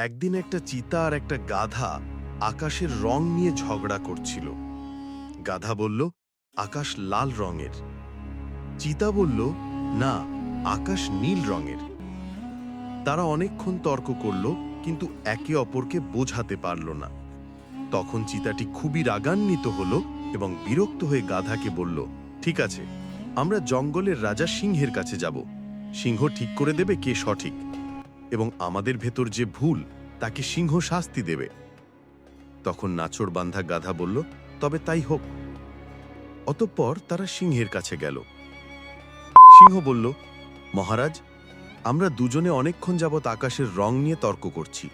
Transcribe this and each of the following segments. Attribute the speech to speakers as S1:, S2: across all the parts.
S1: একদিন একটা চিতা আর একটা গাধা আকাশের রং নিয়ে ঝগড়া করছিল। গাধা বলল, আকাশ লাল রঙের। চিতা বলল, না, আকাশ নীল রঙের। তারা অনেকক্ষণ তর্ক করল, কিন্তু একে অপরকে বোঝাতে পারল না। তখন চিতাটি খুবই রাগান্বিত হল এবং বিরক্ত হয়ে গাধাকে বলল, ঠিক আছে, আমরা জঙ্গলের রাজা সিংহের কাছে যাব। সিংহ ঠিক করে দেবে কে সঠিক? এবং আমাদের ভেতর যে ভুল, তাকে সিংহ শাস্তি দেবে। তখন নাচড় বান্ধা গাধা বলল, তবে তাই হোক। অতঃপর তারা সিংহের কাছে গেল। সিংহ বলল, মহারাজ, আমরা দুজনে অনেকক্ষণ যাবৎ আকাশের রং নিয়ে তর্ক করছি।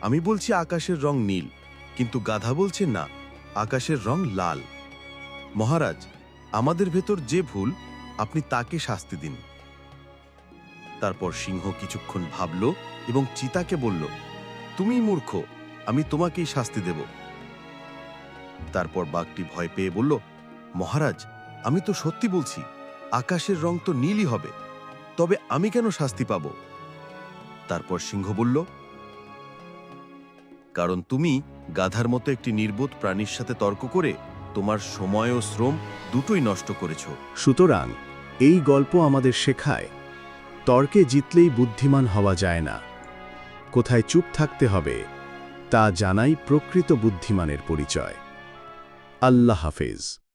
S1: আমি বলছি আকাশের রং নীল, কিন্তু গাধা বলছে না, আকাশের রং লাল। মহারাজ, আমাদের ভেতর যে ভুল, আপনি তাকে শাস্তি দিন। তারপর সিংহ কিছুক্ষণ ভাবল এবং চিতাকে বলল, তুমিই মূর্খ, আমি তোমাকেই শাস্তি দেব। তারপর বাঘটি ভয় পেয়ে বলল, মহারাজ, আমি তো সত্যি বলছি, আকাশের রং তো নীলই হবে, তবে আমি কেন শাস্তি পাব? তারপর সিংহ বলল, কারণ তুমি গাধার মতো একটি নির্বোধ প্রাণীর সাথে তর্ক করে তোমার সময় ও শ্রম দুটোই নষ্ট করেছ।
S2: সুতরাং এই গল্প আমাদের শেখায় তর্কে জিতলেই বুদ্ধিমান হওয়া যায় না। কোথায় চুপ থাকতে হবে, তা জানাই প্রকৃত বুদ্ধিমানের পরিচয়। আল্লাহ হাফেজ।